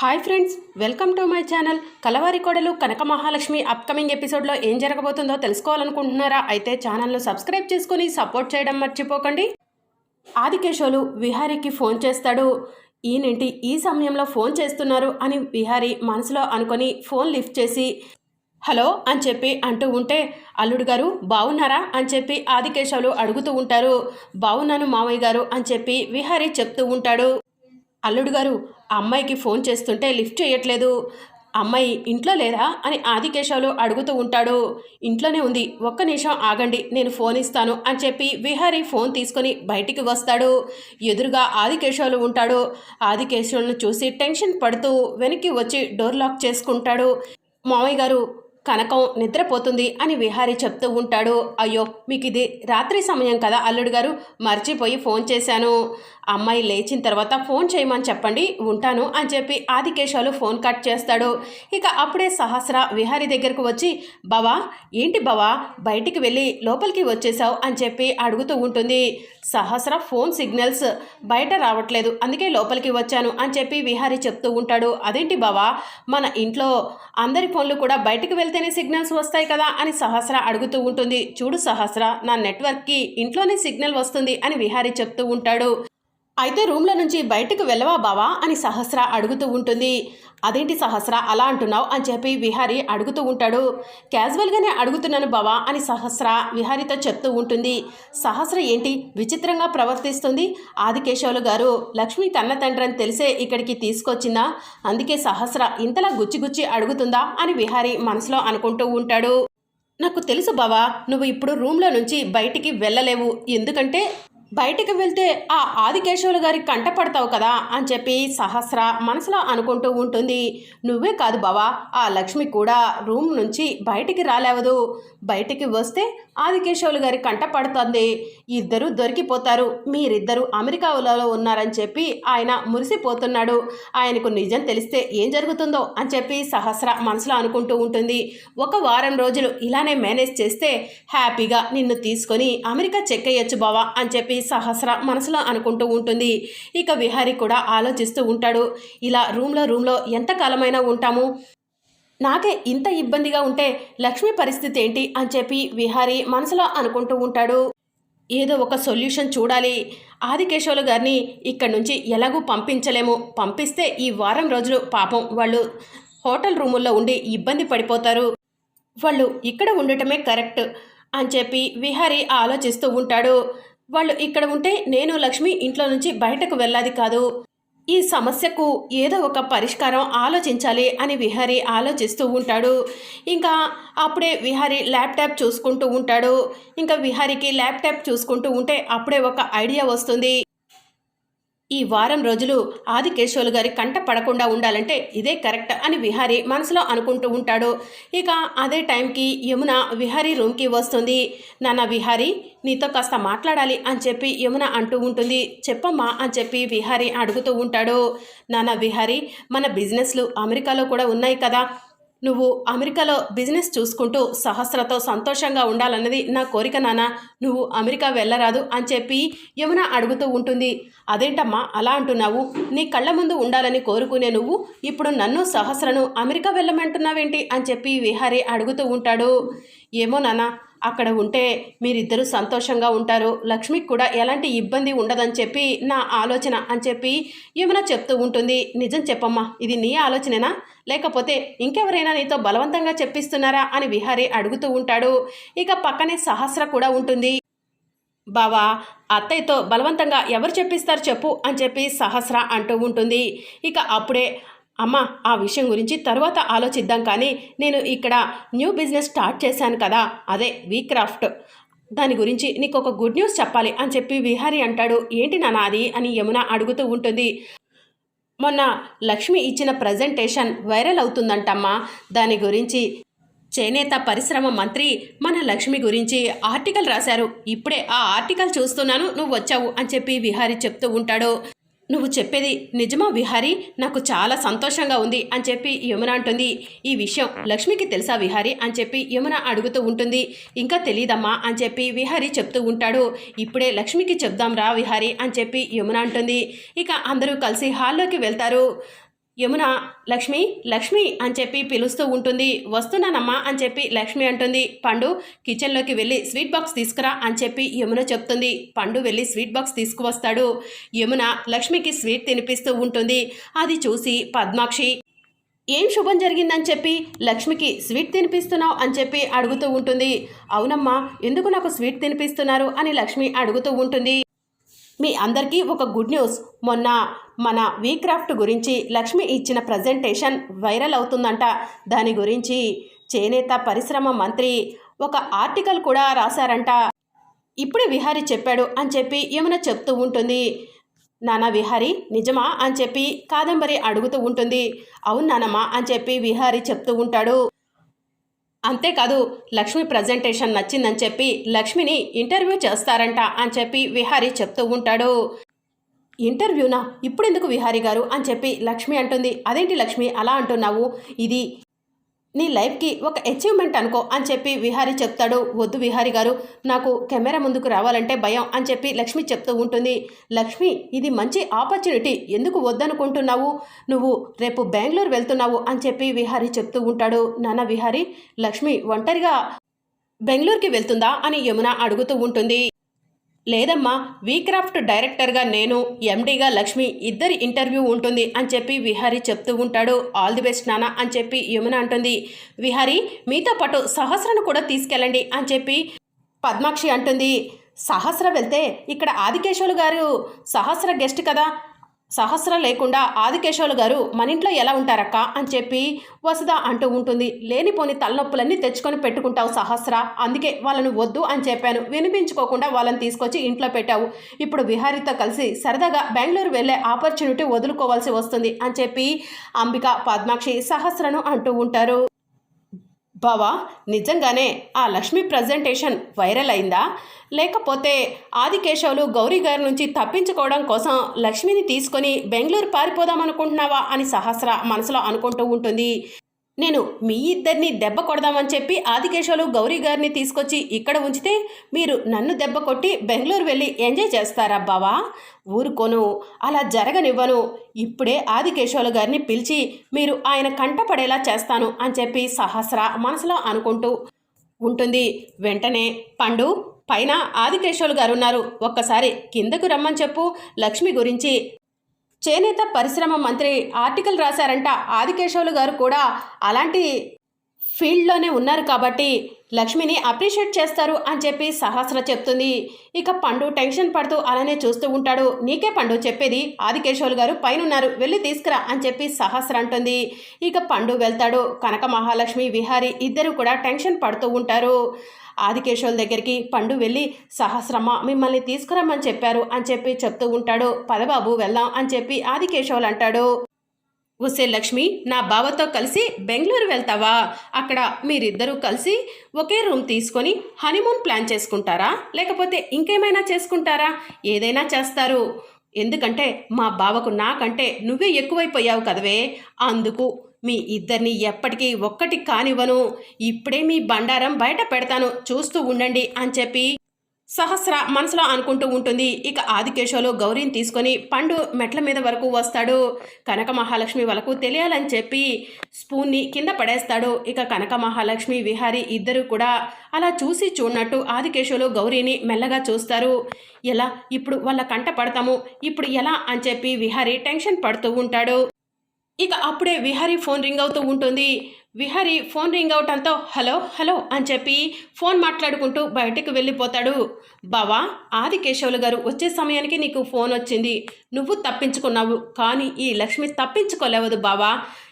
Hi friends welcome to my channel Kalavari Kodalu Kanaka Mahalakshmi upcoming ఎపిసోడ్లో ఏం జరగబోతుందో తెలుసుకోవాలనుకుంటున్నారా? అయితే ఛానల్ను సబ్స్క్రైబ్ చేసుకుని సపోర్ట్ చేయడం మర్చిపోకండి. ఆదికేశోలు విహారీకి ఫోన్ చేస్తాడు. ఈయనేంటి ఈ సమయంలో ఫోన్ చేస్తున్నారు అని విహారీ మనసులో అనుకొని ఫోన్ లిఫ్ట్ చేసి హలో అని చెప్పి అంటూ ఉంటే అల్లుడు గారు బాగున్నారా అని చెప్పి ఆదికేశవులు అడుగుతూ ఉంటారు. బాగున్నాను మామయ్య గారు అని చెప్పి విహారీ చెప్తూ ఉంటాడు. అల్లుడు గారు ఆ అమ్మాయికి ఫోన్ చేస్తుంటే లిఫ్ట్ చేయట్లేదు. అమ్మాయి ఇంట్లో లేదా? అని ఆదికేశవులు అడుగుతూ ఉంటాడు. ఇంట్లోనే ఉంది. ఒక్క నిమిషం ఆగండి. నేను ఫోన్ ఇస్తాను అని చెప్పి విహారీ ఫోన్ తీసుకొని బయటికి వస్తాడు. ఎదురుగా ఆదికేశవులు ఉంటాడు. ఆదికేశవులను చూసి టెన్షన్ పడుతూ వెనక్కి వచ్చి డోర్ లాక్ చేసుకుంటాడు. మామయ్య గారు కనకం నిద్రపోతుంది అని విహారి చెప్తూ ఉంటాడు. అయ్యో మీకు ఇది రాత్రి సమయం కదా అల్లుడు గారు మర్చిపోయి ఫోన్ చేశాను. అమ్మాయి లేచిన తర్వాత ఫోన్ చేయమని చెప్పండి ఉంటాను అని చెప్పి ఆదికేశాలు ఫోన్ కట్ చేస్తాడు. ఇక అప్పుడే సహస్ర విహారి దగ్గరకు వచ్చి బావా ఏంటి బావా బయటికి వెళ్ళి లోపలికి వచ్చేసావు అని చెప్పి అడుగుతూ ఉంటుంది. సహస్ర ఫోన్ సిగ్నల్స్ బయట రావట్లేదు అందుకే లోపలికి వచ్చాను అని చెప్పి విహారి చెప్తూ ఉంటాడు. అదేంటి బావా మన ఇంట్లో అందరి ఫోన్లు కూడా బయటికి వెళ్తేనే సిగ్నల్స్ వస్తాయి కదా అని సహస్ర అడుగుతూ ఉంటుంది. చూడు సహస్ర నా నెట్వర్క్కి ఇంట్లోనే సిగ్నల్ వస్తుంది అని విహారీ చెప్తూ ఉంటాడు. అయితే రూమ్లో నుంచి బయటకు వెళ్ళవా బావా అని సహస్ర అడుగుతూ ఉంటుంది. అదేంటి సహస్ర? అలా అంటున్నావు అని చెప్పి విహారి అడుగుతూ ఉంటాడు. క్యాజువల్గానే అడుగుతున్నాను బావా అని సహస్ర విహారితో చెప్తూ ఉంటుంది. సహస్ర ఏంటి? విచిత్రంగా ప్రవర్తిస్తుంది ఆదికేశవులు గారు. లక్ష్మి కన్న తండ్రి అని తెలిసే ఇక్కడికి తీసుకొచ్చిందా? అందుకే సహస్ర ఇంతలా గుచ్చి గుచ్చి అడుగుతుందా అని విహారి మనసులో అనుకుంటూ ఉంటాడు. నాకు తెలుసు బావా నువ్వు ఇప్పుడు రూమ్లో నుంచి బయటికి వెళ్ళలేవు. ఎందుకంటే బయటికి వెళ్తే ఆ ఆదికేశవులు గారికి కంటపడతావు కదా అని చెప్పి సహస్ర మనసులో అనుకుంటూ ఉంటుంది. నువ్వే కాదు బావా ఆ లక్ష్మి కూడా రూమ్ నుంచి బయటికి రాలేవదు. బయటికి వస్తే ఆదికేశవులు గారి కంటపడుతుంది ఇద్దరు దొరికిపోతారు. మీరిద్దరు అమెరికాలో ఉన్నారని చెప్పి ఆయన మురిసిపోతున్నాడు. ఆయనకు నిజం తెలిస్తే ఏం జరుగుతుందో అని చెప్పి సహస్ర మనసులో అనుకుంటూ ఉంటుంది. ఒక వారం రోజులు ఇలానే మేనేజ్ చేస్తే హ్యాపీగా నిన్ను తీసుకొని అమెరికా చెక్ అయ్యొచ్చు బావా అని చెప్పి సహస్ర మనసులో అనుకుంటూ ఉంటుంది. ఇక విహారీ కూడా ఆలోచిస్తూ ఉంటాడు. ఇలా రూమ్లో రూమ్లో ఎంతకాలమైనా ఉంటాము. నాకే ఇంత ఇబ్బందిగా ఉంటే లక్ష్మి పరిస్థితి ఏంటి అని చెప్పి విహారీ మనసులో అనుకుంటూ ఉంటాడు. ఏదో ఒక సొల్యూషన్ చూడాలి. ఆదికేశవులు గారిని ఇక్కడి నుంచి ఎలాగూ పంపించలేము. పంపిస్తే ఈ వారం రోజులు పాపం వాళ్ళు హోటల్ రూముల్లో ఉండి ఇబ్బంది పడిపోతారు. వాళ్ళు ఇక్కడ ఉండటమే కరెక్ట్ అని చెప్పి విహారీ ఆలోచిస్తూ ఉంటాడు. వాళ్ళు ఇక్కడ ఉంటే నేను లక్ష్మి ఇంట్లో నుంచి బయటకు వెళ్ళాది కాదు. ఈ సమస్యకు ఏదో ఒక పరిష్కారం ఆలోచించాలి అని విహారి ఆలోచిస్తూ ఉంటాడు. ఇంకా అప్పుడే విహారి ల్యాప్టాప్ చూసుకుంటూ ఉంటాడు. ఇంకా విహారికి ల్యాప్టాప్ చూసుకుంటూ ఉంటే అప్పుడే ఒక ఐడియా వస్తుంది. ఈ వారం రోజులు ఆదికేశవులు గారి కంట పడకుండా ఉండాలంటే ఇదే కరెక్ట్ అని విహారి మనసులో అనుకుంటూ ఉంటాడు. ఇక అదే టైంకి యమున విహారీ రూమ్కి వస్తుంది. నాన్న విహారీ నీతో కాస్త మాట్లాడాలి అని చెప్పి యమున అంటూ ఉంటుంది. చెప్పమ్మా అని చెప్పి విహారీ అడుగుతూ ఉంటాడు. నాన్న విహారీ మన బిజినెస్లు అమెరికాలో కూడా ఉన్నాయి కదా. నువ్వు అమెరికాలో బిజినెస్ చూసుకుంటూ సహస్రతో సంతోషంగా ఉండాలన్నది నా కోరిక నాన్న. నువ్వు అమెరికా వెళ్ళరాదు అని చెప్పి యమున అడుగుతూ ఉంటుంది. అదేంటమ్మా అలా అంటున్నావు? నీ కళ్ళ ముందు ఉండాలని కోరుకునే నువ్వు ఇప్పుడు నన్ను సహస్రను అమెరికా వెళ్ళమంటున్నావేంటి అని చెప్పి విహారీ అడుగుతూ ఉంటాడు. ఏమో నాన్న. అక్కడ ఉంటే మీరిద్దరూ సంతోషంగా ఉంటారు. లక్ష్మికి కూడా ఎలాంటి ఇబ్బంది ఉండదని చెప్పి నా ఆలోచన అని చెప్పి యమున చెప్తూ ఉంటుంది. నిజం చెప్పమ్మా ఇది నీ ఆలోచనేనా? లేకపోతే ఇంకెవరైనా నీతో బలవంతంగా చెప్పిస్తున్నారా అని విహారీ అడుగుతూ ఉంటాడు. ఇక పక్కనే సహస్ర కూడా ఉంటుంది. బావా అత్తయ్యతో బలవంతంగా ఎవరు చెప్పిస్తారు చెప్పు అని చెప్పి సహస్ర అంటూ ఉంటుంది. ఇక అప్పుడే అమ్మ ఆ విషయం గురించి తర్వాత ఆలోచిద్దాం కానీ నేను ఇక్కడ న్యూ బిజినెస్ స్టార్ట్ చేశాను కదా. అదే వీక్రాఫ్ట్ దాని గురించి నీకు ఒక గుడ్ న్యూస్ చెప్పాలి అని చెప్పి విహారీ అంటాడు. ఏంటి నాన్న అని యమున అడుగుతూ ఉంటుంది. మొన్న లక్ష్మి ఇచ్చిన ప్రజెంటేషన్ వైరల్ అవుతుందంటమ్మా. దాని గురించి చేనేత పరిశ్రమ మంత్రి మన లక్ష్మి గురించి ఆర్టికల్ రాశారు. ఇప్పుడే ఆ ఆర్టికల్ చూస్తున్నాను నువ్వు వచ్చావు అని చెప్పి విహారీ చెప్తూ ఉంటాడు. నువ్వు చెప్పేది నిజమా విహారీ? నాకు చాలా సంతోషంగా ఉంది అని చెప్పి యమున అంటుంది. ఈ విషయం లక్ష్మికి తెలుసా విహారీ? అని చెప్పి యమున అడుగుతూ ఉంటుంది. ఇంకా తెలియదమ్మా అని చెప్పి విహారీ చెప్తూ ఉంటాడు. ఇప్పుడే లక్ష్మికి చెప్దాం రా విహారీ అని చెప్పి యమున అంటుంది. ఇక అందరూ కలిసి హాల్లోకి వెళ్తారు. యమున లక్ష్మి లక్ష్మి అని చెప్పి పిలుస్తూ ఉంటుంది. వస్తున్నానమ్మా అని చెప్పి లక్ష్మి అంటుంది. పండు కిచెన్లోకి వెళ్ళి స్వీట్ బాక్స్ తీసుకురా అని చెప్పి యమున చెప్తుంది. పండు వెళ్ళి స్వీట్ బాక్స్ తీసుకువస్తాడు. యమున లక్ష్మికి స్వీట్ తినిపిస్తూ ఉంటుంది. అది చూసి పద్మాక్షి ఏం శుభం జరిగిందని చెప్పి లక్ష్మికి స్వీట్ తినిపిస్తున్నావు అని చెప్పి అడుగుతూ ఉంటుంది. అవునమ్మా ఎందుకు నాకు స్వీట్ తినిపిస్తున్నారు అని లక్ష్మి అడుగుతూ ఉంటుంది. మీ అందరికీ ఒక గుడ్ న్యూస్. మొన్న మన వీక్రాఫ్ట్ గురించి లక్ష్మి ఇచ్చిన ప్రజెంటేషన్ వైరల్ అవుతుందంట. దాని గురించి చేనేత పరిశ్రమ మంత్రి ఒక ఆర్టికల్ కూడా రాశారంట. ఇప్పుడే విహారీ చెప్పాడు అని చెప్పి ఏమైనా చెప్తూ ఉంటుంది. నానా విహారీ నిజమా అని చెప్పి కాదంబరి అడుగుతూ ఉంటుంది. అవును నానమ్మ అని చెప్పి విహారీ చెప్తూ ఉంటాడు. అంతేకాదు లక్ష్మి ప్రజెంటేషన్ నచ్చిందని చెప్పి లక్ష్మిని ఇంటర్వ్యూ చేస్తారంట అని చెప్పి విహారీ చెప్తూ ఉంటాడు. ఇంటర్వ్యూనా? ఇప్పుడెందుకు విహారీ గారు? అని చెప్పి లక్ష్మి అంటుంది. అదేంటి లక్ష్మి? అలా అంటున్నావు? ఇది నీ లైఫ్కి ఒక అచీవ్మెంట్ అనుకో అని చెప్పి విహారీ చెప్తాడు. వద్దు విహారీ గారు నాకు కెమెరా ముందుకు రావాలంటే భయం అని చెప్పి లక్ష్మి చెప్తూ ఉంటుంది. లక్ష్మి ఇది మంచి ఆపర్చునిటీ ఎందుకు వద్దనుకుంటున్నావు? నువ్వు రేపు బెంగళూరు వెళ్తున్నావు అని చెప్పి విహారీ చెప్తూ ఉంటాడు. నాన్న విహారీ లక్ష్మి ఒంటరిగా బెంగళూరుకి వెళ్తుందా అని యమున అడుగుతూ ఉంటుంది. లేదమ్మా వీక్రాఫ్ట్ డైరెక్టర్గా నేను ఎండీగా లక్ష్మి ఇద్దరి ఇంటర్వ్యూ ఉంటుంది అని చెప్పి విహారీ చెప్తూ ఉంటాడు. ఆల్ ది బెస్ట్ నాన్న అని చెప్పి యమున అంటుంది. విహారీ మీతో పాటు సహస్రను కూడా తీసుకెళ్ళండి అని చెప్పి పద్మాక్షి అంటుంది. సహస్ర వెళ్తే ఇక్కడ ఆదికేశవులు గారు సహస్ర గెస్ట్ కదా సహస్ర లేకుండా ఆదికేశవులు గారు మన ఇంట్లో ఎలా ఉంటారక్క అని చెప్పి వసుధ అంటూ ఉంటుంది. లేనిపోని తలనొప్పులన్నీ తెచ్చుకొని పెట్టుకుంటావు సహస్ర. అందుకే వాళ్ళను వద్దు అని చెప్పాను. వినిపించుకోకుండా వాళ్ళని తీసుకొచ్చి ఇంట్లో పెట్టావు. ఇప్పుడు విహారీతో కలిసి సరదాగా బెంగళూరు వెళ్ళే ఆపర్చునిటీ వదులుకోవాల్సి వస్తుంది అని చెప్పి అంబిక పద్మాక్షి సహస్రను అంటూ ఉంటారు. బావా నిజంగానే ఆ లక్ష్మి ప్రజెంటేషన్ వైరల్ అయిందా? లేకపోతే ఆదికేశవులు గౌరీ గారి నుంచి తప్పించుకోవడం కోసం లక్ష్మిని తీసుకొని బెంగళూరు పారిపోదాం అనుకుంటున్నావా అని సహస్ర మనసులో అనుకుంటూ ఉంటుంది. నేను మీ ఇద్దరిని దెబ్బ కొడదామని చెప్పి ఆదికేశవులు గౌరీ గారిని తీసుకొచ్చి ఇక్కడ ఉంచితే మీరు నన్ను దెబ్బ కొట్టి బెంగళూరు వెళ్ళి ఎంజాయ్ చేస్తారా బావా? ఊరుకోను. అలా జరగనివ్వను. ఇప్పుడే ఆదికేశవులు గారిని పిలిచి మీరు ఆయన కంటపడేలా చేస్తాను అని చెప్పి సహస్ర మనసులో అనుకుంటూ ఉంటుంది. వెంటనే పండు పైన ఆదికేశవులు గారు ఉన్నారు ఒక్కసారి కిందకు రమ్మని చెప్పు. లక్ష్మి గురించి చేనేత పరిశ్రమ మంత్రి ఆర్టికల్ రాశారంట. ఆదికేశవులు గారు కూడా అలాంటి ఫీల్డ్లోనే ఉన్నారు కాబట్టి లక్ష్మిని అప్రిషియేట్ చేస్తారు అని చెప్పి సహస్ర చెప్తుంది. ఇక పండు టెన్షన్ పడుతూ అలానే చూస్తూ ఉంటాడు. నీకే పండు చెప్పేది ఆదికేశవులు గారు పైనున్నారు. వెళ్ళి తీసుకురా అని చెప్పి సహస్ర అంటుంది. ఇక పండు వెళ్తాడు. కనక మహాలక్ష్మి విహారి ఇద్దరు కూడా టెన్షన్ పడుతూ ఉంటారు. ఆదికేశవుల దగ్గరికి పండు వెళ్ళి సహస్రమ్మ మిమ్మల్ని తీసుకురమ్మని చెప్పారు అని చెప్పి చెప్తూ ఉంటాడు. పదబాబు వెళ్దాం అని చెప్పి ఆదికేశవులు అంటాడు. ఉసే లక్ష్మి నా బావతో కలిసి బెంగళూరు వెళ్తావా? అక్కడ మీరిద్దరూ కలిసి ఒకే రూమ్ తీసుకొని హనీమూన్ ప్లాన్ చేసుకుంటారా? లేకపోతే ఇంకేమైనా చేసుకుంటారా? ఏదైనా చేస్తారు. ఎందుకంటే మా బావకు నాకంటే నువ్వే ఎక్కువైపోయావు కదవే. అందుకు మీ ఇద్దరిని ఎప్పటికీ ఒక్కటి కానివ్వను. ఇప్పుడే మీ బండారం బయట పెడతాను. చూస్తూ ఉండండి అని చెప్పి సహస్ర మనసులో అనుకుంటూ ఉంటుంది. ఇక ఆదికేశవులు గౌరీని తీసుకొని పండు మెట్ల మీద వరకు వస్తాడు. కనక మహాలక్ష్మి వాళ్ళకు తెలియాలని చెప్పి స్పూన్ని కింద పడేస్తాడు. ఇక కనక మహాలక్ష్మి విహారి ఇద్దరు కూడా అలా చూసి చూడనట్టు ఆదికేశవులు గౌరీని మెల్లగా చూస్తారు. ఎలా? ఇప్పుడు వాళ్ళ కంట పడతాము. ఇప్పుడు ఎలా? అని చెప్పి విహారి టెన్షన్ పడుతూ ఉంటాడు. ఇక అప్పుడే విహారీ ఫోన్ రింగ్ అవుతూ ఉంటుంది. విహరి ఫోన్ రింగ్ అవటంతో హలో హలో అని చెప్పి ఫోన్ మాట్లాడుకుంటూ బయటకు వెళ్ళిపోతాడు. బావా ఆది కేశవులు గారు వచ్చే సమయానికి నీకు ఫోన్ వచ్చింది. నువ్వు తప్పించుకున్నావు. కానీ ఈ లక్ష్మి తప్పించుకోలేవదు బావా.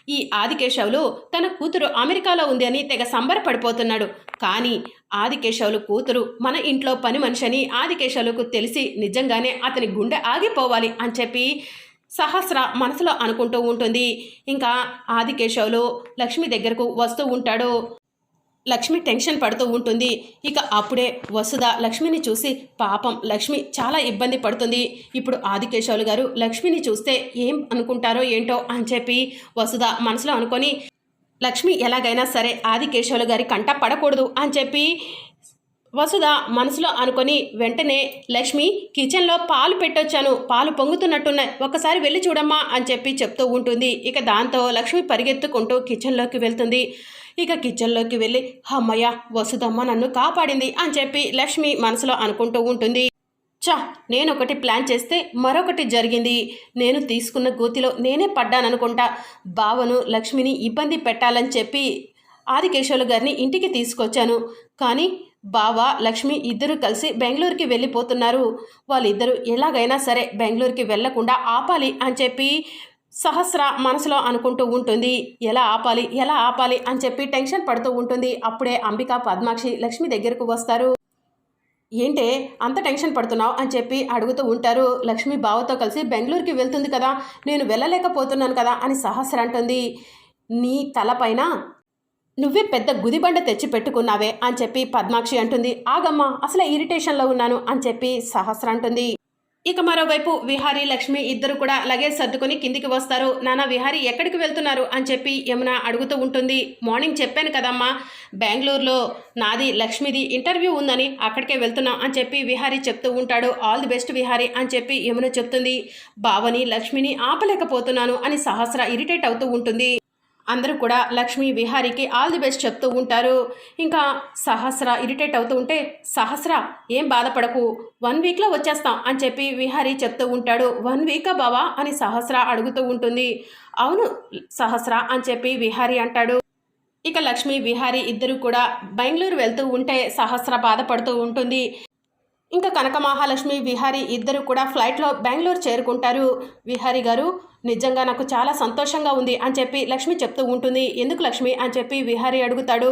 ఈ ఆదికేశవులు తన కూతురు అమెరికాలో ఉంది అని తెగ సంబరపడిపోతున్నాడు. కానీ ఆదికేశవులు కూతురు మన ఇంట్లో పని మనిషి అని ఆదికేశవులకు తెలిసి నిజంగానే అతని గుండె ఆగిపోవాలి అని చెప్పి సహస్ర మనసులో అనుకుంటూ ఉంటుంది. ఇంకా ఆదికేశవులు లక్ష్మి దగ్గరకు వస్తూ ఉంటాడు. లక్ష్మి టెన్షన్ పడుతూ ఉంటుంది. ఇక అప్పుడే వసుధ లక్ష్మిని చూసి పాపం లక్ష్మి చాలా ఇబ్బంది పడుతుంది. ఇప్పుడు ఆదికేశవులు గారు లక్ష్మిని చూస్తే ఏం అనుకుంటారో ఏంటో అని చెప్పి వసుధ మనసులో అనుకొని లక్ష్మి ఎలాగైనా సరే ఆదికేశవులు గారి కంట పడకూడదు అని చెప్పి వసుధ మనసులో అనుకొని వెంటనే లక్ష్మి కిచెన్లో పాలు పెట్టొచ్చాను. పాలు పొంగుతున్నట్టున్నాయి ఒకసారి వెళ్ళి చూడమ్మా అని చెప్పి చెప్తూ ఉంటుంది. ఇక దాంతో లక్ష్మి పరిగెత్తుకుంటూ కిచెన్లోకి వెళ్తుంది. ఇక కిచెన్లోకి వెళ్ళి అమ్మయ్య వసుదమ్మ నన్ను కాపాడింది అని చెప్పి లక్ష్మి మనసులో అనుకుంటూ ఉంటుంది. చా నేను ఒకటి ప్లాన్ చేస్తే మరొకటి జరిగింది. నేను తీసుకున్న గోతిలో నేనే పడ్డాననుకుంటా. బావను లక్ష్మిని ఇబ్బంది పెట్టాలని చెప్పి ఆదికేశవులు గారిని ఇంటికి తీసుకొచ్చాను. కానీ బావ లక్ష్మి ఇద్దరు కలిసి బెంగళూరుకి వెళ్ళిపోతున్నారు. వాళ్ళిద్దరూ ఎలాగైనా సరే బెంగళూరుకి వెళ్ళకుండా ఆపాలి అని చెప్పి సహస్ర మనసులో అనుకుంటూ ఉంటుంది. ఎలా ఆపాలి ఎలా ఆపాలి అని చెప్పి టెన్షన్ పడుతూ ఉంటుంది. అప్పుడే అంబిక పద్మాక్షి లక్ష్మి దగ్గరకు వస్తారు. ఏంటే అంత టెన్షన్ పడుతున్నావు అని చెప్పి అడుగుతూ ఉంటారు. లక్ష్మి బావతో కలిసి బెంగళూరుకి వెళ్తుంది కదా నేను వెళ్ళలేకపోతున్నాను కదా అని సహస్ర అంటుంది. నీ తలపైన నువ్వే పెద్ద గుదిబండ తెచ్చి పెట్టుకున్నావే అని చెప్పి పద్మాక్షి అంటుంది. ఆగమ్మా అసలే ఇరిటేషన్లో ఉన్నాను అని చెప్పి సహస్ర అంటుంది. ఇక మరోవైపు విహారీ లక్ష్మి ఇద్దరు కూడా లగేజ్ సర్దుకొని కిందికి వస్తారు. నానా విహారీ ఎక్కడికి వెళ్తున్నారు అని చెప్పి యమున అడుగుతూ ఉంటుంది. మార్నింగ్ చెప్పాను కదమ్మా బెంగళూరులో నాది లక్ష్మిది ఇంటర్వ్యూ ఉందని అక్కడికే వెళ్తున్నాం అని చెప్పి విహారీ చెప్తూ ఉంటాడు. ఆల్ ది బెస్ట్ విహారీ అని చెప్పి యమున చెప్తుంది. బావని లక్ష్మిని ఆపలేకపోతున్నాను అని సహస్ర ఇరిటేట్ అవుతూ ఉంటుంది. అందరూ కూడా లక్ష్మి విహారీకి ఆల్ ది బెస్ట్ చెప్తూ ఉంటారు. ఇంకా సహస్ర ఇరిటేట్ అవుతూ ఉంటే సహస్ర ఏం బాధపడకు వన్ వీక్లో వచ్చేస్తాం అని చెప్పి విహారీ చెప్తూ ఉంటాడు. వన్ వీకా బావా అని సహస్ర అడుగుతూ ఉంటుంది. అవును సహస్ర అని చెప్పి విహారీ అంటాడు. ఇక లక్ష్మి విహారీ ఇద్దరు కూడా బెంగళూరు వెళ్తూ ఉంటే సహస్ర బాధపడుతూ ఉంటుంది. ఇంకా కనక మహాలక్ష్మి విహారీ ఇద్దరు కూడా ఫ్లైట్లో బెంగళూరు చేరుకుంటారు. విహారీ గారు నిజంగా నాకు చాలా సంతోషంగా ఉంది అని చెప్పి లక్ష్మి చెప్తూ ఉంటుంది. ఎందుకు లక్ష్మి? అని చెప్పి విహారీ అడుగుతాడు.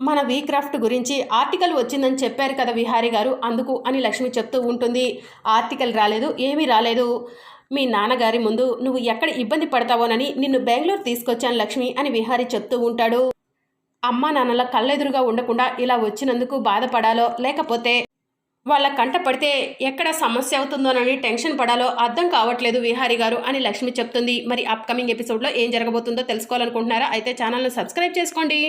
మన వీక్రాఫ్ట్ గురించి ఆర్టికల్ వచ్చిందని చెప్పారు కదా విహారీ గారు అందుకు అని లక్ష్మి చెప్తూ ఉంటుంది. ఆర్టికల్ రాలేదు ఏమీ రాలేదు. మీ నాన్నగారి ముందు నువ్వు ఎక్కడ ఇబ్బంది పడతావోనని నిన్ను బెంగళూరు తీసుకొచ్చాను లక్ష్మి అని విహారీ చెప్తూ ఉంటాడు. అమ్మా నాన్నల కళ్ళెదురుగా ఉండకుండా ఇలా వచ్చినందుకు బాధపడాలో లేకపోతే వాళ్ళ కంట పడితే ఎక్కడ సమస్య అవుతుందోనని టెన్షన్ పడాలో అర్థం కావట్లేదు విహారీ గారు అని లక్ష్మి చెప్తుంది. మరి అప్కమింగ్ ఎపిసోడ్లో ఏం జరగబోతుందో తెలుసుకోవాలనుకుంటున్నారా? అయితే ఛానల్ను సబ్స్క్రైబ్ చేసుకోండి.